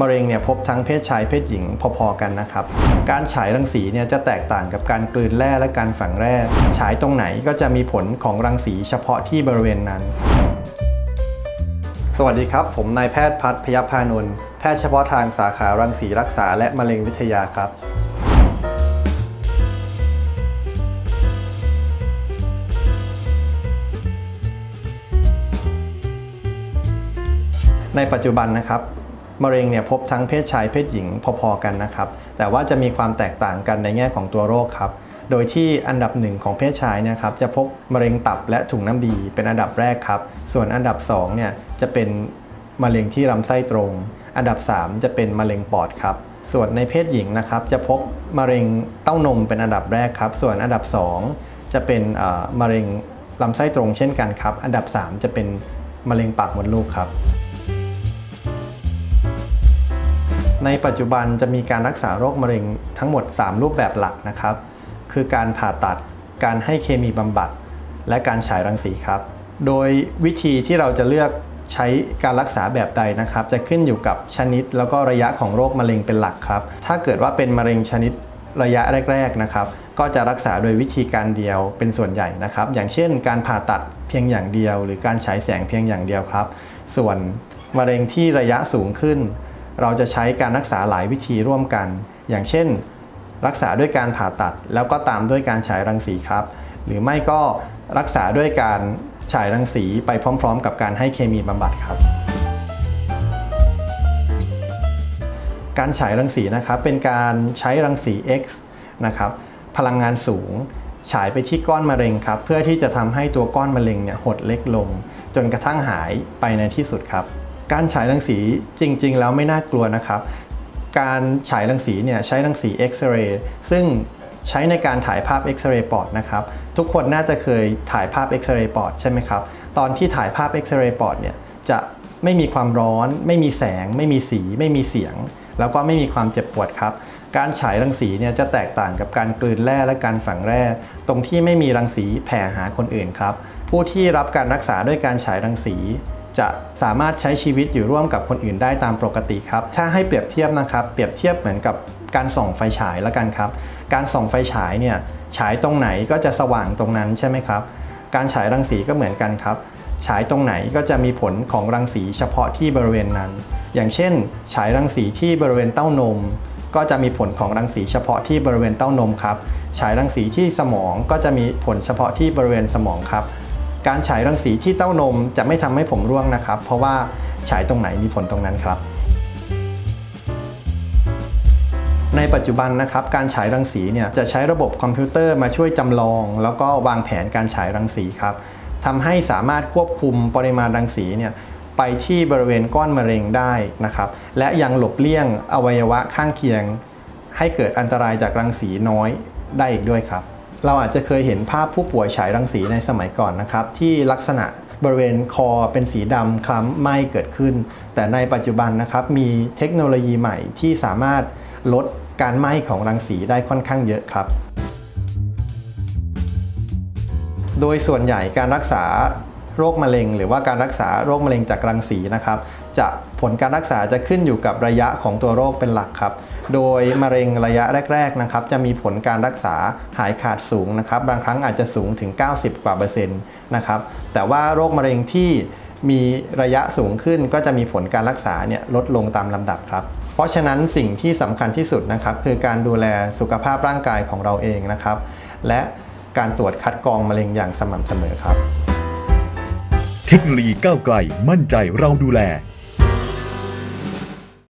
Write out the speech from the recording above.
มะเร็งเนี่ยพบทั้งเพศชายเพศหญิงพอๆกันนะครับ การฉายรังสีเนี่ยจะแตกต่างกับการกลืนแร่และการฝังแร่ ฉายตรงไหนก็จะมีผลของรังสีเฉพาะที่บริเวณนั้น สวัสดีครับ ผมนายแพทย์พัฒน์พยพานนท์แพทย์เฉพาะทางสาขารังสีรักษาและมะเร็งวิทยาครับในปัจจุบันนะครับ มะเร็งเนี่ยพบทั้งเพศชายเพศหญิงพอๆกันนะครับ แต่ว่าจะมีความแตกต่างกันในแง่ของตัวโรคครับ โดยที่อันดับหนึ่งของเพศชายนะครับจะพบมะเร็งตับและถุงน้ำดีเป็นอันดับแรกครับ ส่วนอันดับ2เนี่ยจะเป็นมะเร็งที่ลำไส้ตรง อันดับ 3 จะเป็นมะเร็งปอดครับ ส่วนในเพศหญิงนะครับจะพบมะเร็งเต้านมเป็นอันดับแรกครับ ส่วนอันดับ 2 จะเป็นมะเร็งลำไส้ตรงเช่นกันครับ อันดับ 3 จะเป็นมะเร็งปากมดลูกครับ ในปัจจุบันจะมีการรักษาโรคมะเร็งทั้งหมด 3 รูปแบบหลักนะครับ คือการผ่าตัด การให้เคมีบำบัด และการฉายรังสีครับ โดยวิธีที่เราจะเลือกใช้การรักษาแบบใดนะครับ จะขึ้นอยู่กับชนิดแล้วก็ระยะของโรคมะเร็งเป็นหลักครับ ถ้าเกิดว่าเป็นมะเร็งชนิดระยะแรก ๆนะครับ ก็จะรักษาโดยวิธีการเดียวเป็นส่วนใหญ่นะครับ อย่างเช่น การผ่าตัดเพียงอย่างเดียว หรือการฉายแสงเพียงอย่างเดียวครับ ส่วนมะเร็งที่ระยะสูงขึ้น เราจะใช้การรักษาหลายวิธีร่วมกัน อย่างเช่น รักษาด้วยการผ่าตัด แล้วก็ตามด้วยการฉายรังสีครับ หรือไม่ก็รักษาด้วยการฉายรังสีไปพร้อม ๆ กับการให้เคมีบำบัดครับ การฉายรังสีนะครับเป็นการใช้รังสี X นะครับพลังงานสูงฉายไปที่ก้อนมะเร็งครับ เพื่อที่จะทำให้ตัวก้อนมะเร็งเนี่ยหดเล็กลง จนกระทั่งหายไปในที่สุดครับ การฉายรังสีจริง ๆ แล้วไม่น่ากลัวนะครับ การฉายรังสีเนี่ยใช้รังสีเอ็กซเรย์ซึ่งใช้ในการถ่ายภาพเอ็กซเรย์ปอดนะครับ ทุกคนน่าจะเคยถ่ายภาพเอ็กซเรย์ปอดใช่ไหมครับ ตอนที่ถ่ายภาพเอ็กซเรย์ปอดเนี่ยจะไม่มีความร้อน ไม่มีแสง ไม่มีสี ไม่มีเสียง แล้วก็ไม่มีความเจ็บปวดครับ การฉายรังสีเนี่ยจะแตกต่างกับการกลืนแร่และการฝังแร่ ตรงที่ไม่มีรังสีแผ่หาคนอื่นครับ ผู้ที่รับการรักษาด้วยการฉายรังสี จะสามารถใช้ชีวิตอยู่ร่วมกับคนอื่นได้ตามปกติครับ ถ้าให้เปรียบเทียบนะครับ เปรียบเทียบเหมือนกับการส่องไฟฉายแล้วกันครับ การส่องไฟฉายเนี่ยฉายตรงไหนก็จะสว่างตรงนั้นใช่ไหมครับ การฉายรังสีก็เหมือนกันครับ ฉายตรงไหนก็จะมีผลของรังสีเฉพาะที่บริเวณนั้น อย่างเช่น ฉายรังสีที่บริเวณเต้านม ก็จะมีผลของรังสีเฉพาะที่บริเวณเต้านมครับ ฉายรังสีที่สมองก็จะมีผลเฉพาะที่บริเวณสมองครับ การฉายรังสีที่เต้านมจะไม่ทำให้ผมร่วงนะครับ เพราะว่าฉายตรงไหนมีผลตรงนั้นครับ ในปัจจุบันนะครับ การฉายรังสีเนี่ยจะใช้ระบบคอมพิวเตอร์มาช่วยจำลอง แล้วก็วางแผนการฉายรังสีครับทำให้สามารถควบคุมปริมาณรังสีเนี่ยไปที่บริเวณก้อนมะเร็งได้นะครับ และยังหลบเลี่ยงอวัยวะข้างเคียง ให้เกิดอันตรายจากรังสีน้อยได้อีกด้วยครับ เราอาจจะเคยเห็นภาพผู้ป่วยฉายรังสีในสมัยก่อนนะครับ ที่ลักษณะบริเวณคอเป็นสีดำคล้ำไหม้เกิดขึ้น แต่ในปัจจุบันนะครับมีเทคโนโลยีใหม่ที่สามารถลดการไหม้ของรังสีได้ค่อนข้างเยอะครับ โดยส่วนใหญ่การรักษาโรคมะเร็ง หรือว่าการรักษาโรคมะเร็งจากรังสีนะครับ จะผลการรักษาจะขึ้นอยู่กับระยะของตัวโรคเป็นหลักครับ โดยมะเร็งระยะแรกๆนะครับจะมีผลการรักษาหายขาดสูงนะครับบางครั้งอาจจะสูงถึง 90 กว่าเปอร์เซ็นต์นะครับแต่ว่าโรคมะเร็งที่มีระยะสูงขึ้นก็จะมีผลการรักษาเนี่ยลดลงตามลำดับครับ เพราะฉะนั้นสิ่งที่สำคัญที่สุดนะครับคือการดูแลสุขภาพร่างกายของเราเองนะครับ และการตรวจคัดกรองมะเร็งอย่างสม่ำเสมอครับ เทคโนโลยีก้าวไกลมั่นใจเราดูแล